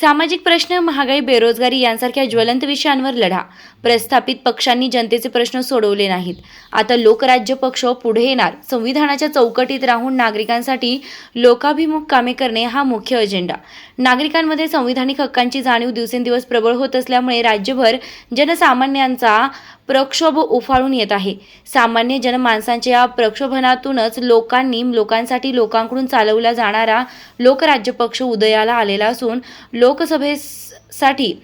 सामाजिक प्रश्न महागाई बेरोजगारी यांसारख्या ज्वलंत विषयांवर लढा. प्रस्थापित पक्षांनी जनतेचे प्रश्न सोडवले नाहीत. आता लोकराज्य पक्ष पुढे येणार. संविधानाच्या चौकटीत राहून नागरिकांसाठी लोकाभिमुख कामे करणे हा मुख्य अजेंडा. नागरिकांमध्ये संविधानिक हक्कांची जाणीव दिवसेंदिवस प्रबळ होत असल्यामुळे राज्यभर जनसामान्यांचा प्रक्षोभ उफाळून येत आहे. सामान्य जनमानसांच्या या प्रक्षोभनातूनच लोकांनी लोकांसाठी लोकांकडून चालवला जाणारा लोकराज्य पक्ष उदयाला आलेला असून लोकसभेसाठी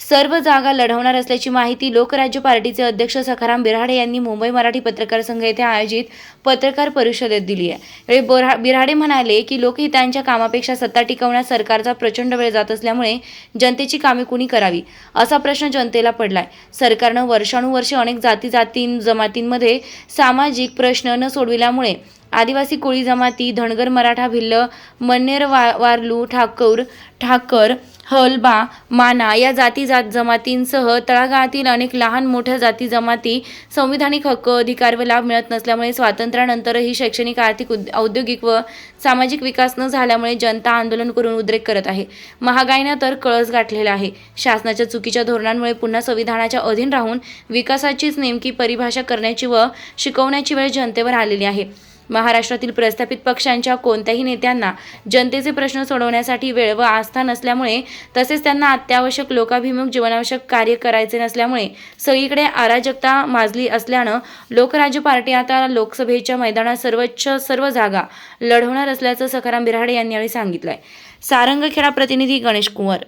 सर्व जागा लढवणार असल्याची माहिती लोकराज्य पार्टीचे अध्यक्ष सखाराम बिराडे यांनी मुंबई मराठी पत्रकार संघ येथे आयोजित पत्रकार परिषदेत दिली आहे. यावेळी बिराडे म्हणाले की लोकहितांच्या कामापेक्षा सत्ता टिकवण्यात सरकारचा प्रचंड वेळ जात असल्यामुळे जनतेची कामे कुणी करावी? असा प्रश्न जनतेला पडलाय. सरकारनं वर्षानुवर्षे अनेक जाती जाती जमातींमध्ये सामाजिक प्रश्न न सोडविल्यामुळे आदिवासी कोळी जमाती धनगर मराठा भिल्ल मन्नेर वा वारलू ठाकूर ठाकर हलबा माना या जाती जात जमातींसह तळागाळातील अनेक लहान मोठ्या जाती जमाती संविधानिक हक्क अधिकार व लाभ मिळत नसल्यामुळे स्वातंत्र्यानंतरही शैक्षणिक आर्थिक औद्योगिक व सामाजिक विकास न झाल्यामुळे जनता आंदोलन करून उद्रेक करत आहे. महागाईनं तर कळस गाठलेला आहे. शासनाच्या चुकीच्या धोरणांमुळे पुन्हा संविधानाच्या अधीन राहून विकासाचीच नेमकी परिभाषा करण्याची व शिकवण्याची वेळ जनतेवर आलेली आहे. महाराष्ट्रातील प्रस्थापित पक्षांच्या कोणत्याही नेत्यांना जनतेचे प्रश्न सोडवण्यासाठी वेळ व आस्था नसल्यामुळे तसेच त्यांना अत्यावश्यक लोकाभिमुख जीवनावश्यक कार्य करायचे नसल्यामुळे सगळीकडे अराजकता माजली असल्यानं लोकराज्य पार्टी आता लोकसभेच्या मैदानात सर्वोच्च सर्व जागा लढवणार असल्याचं सखाराम बिराडे यांनी यावेळी सांगितलंय. सारंगखेडा प्रतिनिधी गणेश कुंवर